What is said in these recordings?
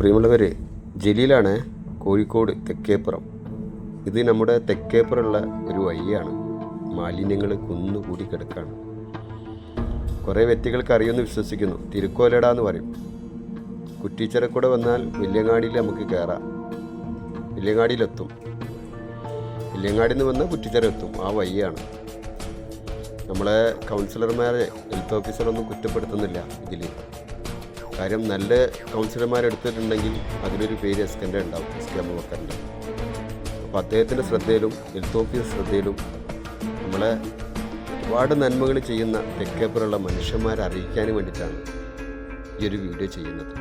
പ്രിയമുള്ളവർ ജലീലാണ് കോഴിക്കോട് തെക്കേപ്പുറം. ഇത് നമ്മുടെ തെക്കേപ്പുറമുള്ള ഒരു വഴിയാണ്. മാലിന്യങ്ങൾ കുന്നുകൂടി കിടക്കാണ്. കുറേ വ്യക്തികൾക്ക് അറിയുമെന്ന് വിശ്വസിക്കുന്നു. തിരുക്കോലട എന്ന് പറയും. കുറ്റിച്ചിറക്കൂടെ വന്നാൽ വില്യങ്ങാടിയിൽ നമുക്ക് കയറാം. വില്യങ്ങാടിയിലെത്തും വില്യങ്ങാടിയിൽ നിന്ന് വന്നാൽ കുറ്റിച്ചിറ എത്തും ആ വഴിയാണ്. നമ്മളെ കൗൺസിലർമാരെ ഹെൽത്ത് ഓഫീസറൊന്നും കുറ്റപ്പെടുത്തുന്നില്ല ഇതിൽ കാര്യം നല്ല കൗൺസിലർമാരെടുത്തിട്ടുണ്ടെങ്കിൽ അതിലൊരു പേര് എസ് കെന്റെ ഉണ്ടാവും എസ് കെ അബൂബക്കറിന്റെ. അപ്പോൾ അദ്ദേഹത്തിന്റെ ശ്രദ്ധയിലും ഓഫീസർ ശ്രദ്ധയിലും നമ്മളെ ഒരുപാട് നന്മകൾ ചെയ്യുന്ന തെക്കേപ്പുറമുള്ള മനുഷ്യന്മാരെ അറിയിക്കാൻ വേണ്ടിയിട്ടാണ് ഈ ഒരു വീഡിയോ ചെയ്യുന്നത്.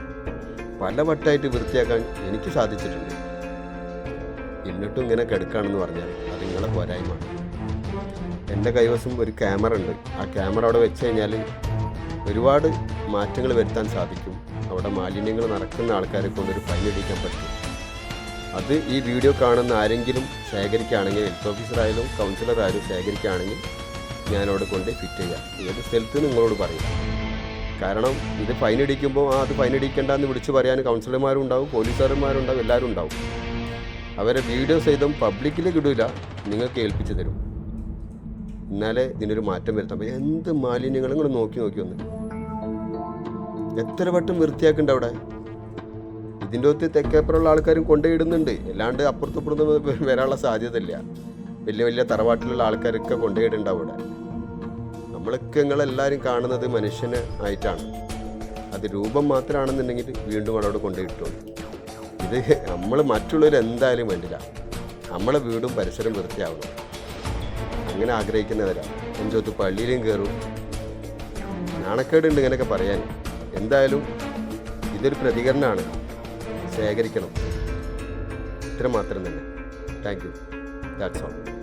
പല വട്ടായിട്ട് വൃത്തിയാക്കാൻ എനിക്ക് സാധിച്ചിട്ടുണ്ട്. എന്നിട്ടും ഇങ്ങനെ കിടക്കുകയാണെന്ന് പറഞ്ഞാൽ അത് നിങ്ങളെ പോരായ്മ. എന്റെ കൈവശം ഒരു ക്യാമറ ഉണ്ട്. ആ ക്യാമറ അവിടെ വെച്ച് കഴിഞ്ഞാൽ ഒരുപാട് മാറ്റങ്ങൾ വരുത്താൻ സാധിക്കും. അവിടെ മാലിന്യങ്ങൾ നടക്കുന്ന ആൾക്കാരെ കൊണ്ടൊരു ഫൈൻ അടിക്കാൻ പറ്റും. അത് ഈ വീഡിയോ കാണുന്ന ആരെങ്കിലും ശേഖരിക്കുകയാണെങ്കിൽ ഹെൽത്ത് ഓഫീസറായാലും കൗൺസിലറായാലും ശേഖരിക്കുകയാണെങ്കിൽ ഞാൻ അവിടെ കൊണ്ട് ഫിറ്റ് ചെയ്യാം. ഏത് സ്ഥലത്ത് നിങ്ങളോട് പറയും. കാരണം ഇത് ഫൈൻ അടിക്കുമ്പോൾ ആ അത് ഫൈൻ അടിക്കേണ്ടെന്ന് വിളിച്ച് പറയാൻ കൗൺസിലർമാരും ഉണ്ടാവും പോലീസുകാരന്മാരും ഉണ്ടാവും എല്ലാവരും ഉണ്ടാവും. അവരെ വീഡിയോ സഹിതം പബ്ലിക്കിൽ കിടൂല നിങ്ങൾക്ക് ഏൽപ്പിച്ച് തരും. എന്നാലേ ഇതിനൊരു മാറ്റം വരുത്താം എന്ത് മാലിന്യങ്ങളും കൂടെ നോക്കി നോക്കി ഒന്ന് എത്ര വട്ടം വൃത്തിയാക്കുന്നുണ്ട് അവിടെ? ഇതിന്റെ ഒത്ത് തെക്കേപ്പുറമുള്ള ആൾക്കാരും കൊണ്ടുപോയിടുന്നുണ്ട്. അല്ലാണ്ട് അപ്പുറത്തപ്പുറത്ത് വരാനുള്ള സാധ്യതയില്ല. വലിയ വലിയ തറവാട്ടിലുള്ള ആൾക്കാരൊക്കെ കൊണ്ടുപോയിടുന്നുണ്ട് അവിടെ. നമ്മളൊക്കെ നിങ്ങളെല്ലാവരും കാണുന്നത് മനുഷ്യനെ ആയിട്ടാണ്. അത് രൂപം മാത്രമാണെന്നുണ്ടെങ്കിൽ വീണ്ടും അവിടെ കൊണ്ടുപോയിട്ടുള്ളൂ. ഇത് നമ്മൾ മറ്റുള്ളവർ എന്തായാലും വേണ്ടില്ല. നമ്മളെ വീടും പരിസരം വൃത്തിയാവണം. അങ്ങനെ ആഗ്രഹിക്കുന്നവരാണ് ഒത്ത് പള്ളിയിലും കയറും. നാണക്കേടുണ്ട് ഇങ്ങനെയൊക്കെ പറയാൻ. എന്തായാലും ഇതൊരു പ്രതികരണമാണ്. ശേഖരിക്കണം. ഇത്ര മാത്രം തന്നെ. Thank you that's all